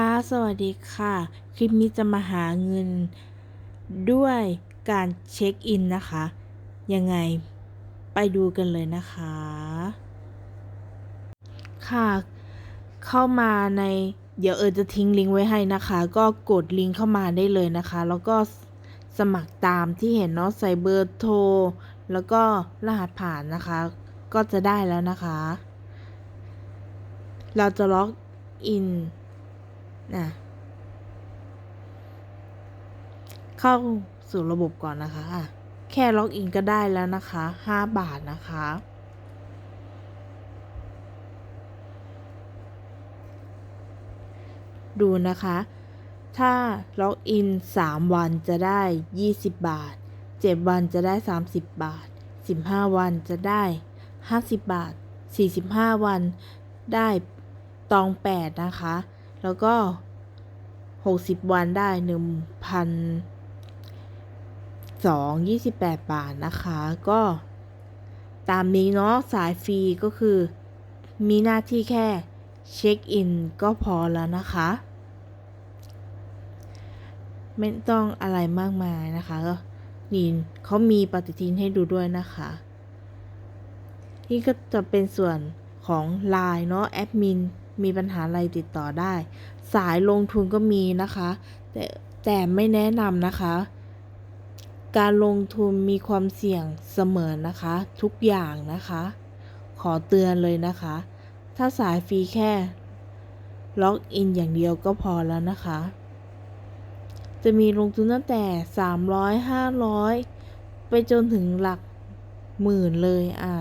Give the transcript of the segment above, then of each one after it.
ค่ะ สวัสดีค่ะ คลิปนี้จะมาหาเงินด้วยการเช็คอินนะคะ ยังไงไปดูกันเลยนะคะ ค่ะ เข้ามาในเดี๋ยวเออจะทิ้งลิงก์ไว้ให้นะคะ ก็กดลิงก์เข้ามาได้เลยนะคะ แล้วก็สมัครตามที่เห็นเนาะใส่เบอร์โทร แล้วก็รหัสผ่านนะคะ ก็จะได้แล้วนะคะ เราจะล็อกอิน นะเข้าสู่ระบบก่อนนะคะะแค่ล็อกอินก็ได้แล้วนะคะ 5 บาทนะคะ ดูนะคะ ถ้าล็อกอิน 3 วันจะได้ 20 บาท 7 วันจะได้ 30 บาท 15 วันจะได้ 50 บาท 45 วันได้ตอง 8 นะคะ แล้วก็ 60 วันได้ 1,228 บาทนะคะ ก็ตามนี้เนาะสายฟรีก็คือ มีหน้าที่แค่เช็คอินก็พอแล้วนะคะ ไม่ต้องอะไรมากมายนะคะก็นี่เขามีปฏิทินให้ดูด้วยนะคะ นี่ก็จะเป็นส่วน ของ Line เนาะแอดมินมีปัญหาอะไรติดต่อได้ สายลงทุนก็มีนะคะ แต่แต่ไม่แนะนำนะคะ การลงทุนมีความเสี่ยงเสมอนะคะ ทุกอย่างนะคะ ขอเตือนเลยนะคะ ถ้าสายฟรีแค่ล็อกอินอย่างเดียวก็พอแล้วนะคะ จะมีลงทุนตั้งแต่ 300 500 ไปจนถึงหลักหมื่นเลยอะ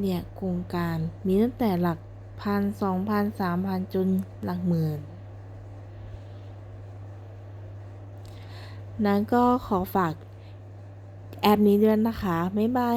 เนี่ยโครงการมีตั้งแต่หลักพันสองพันสามพันจนหลักหมื่น นั้นก็ขอฝากแอปนี้ด้วยนะคะ บ๊ายบาย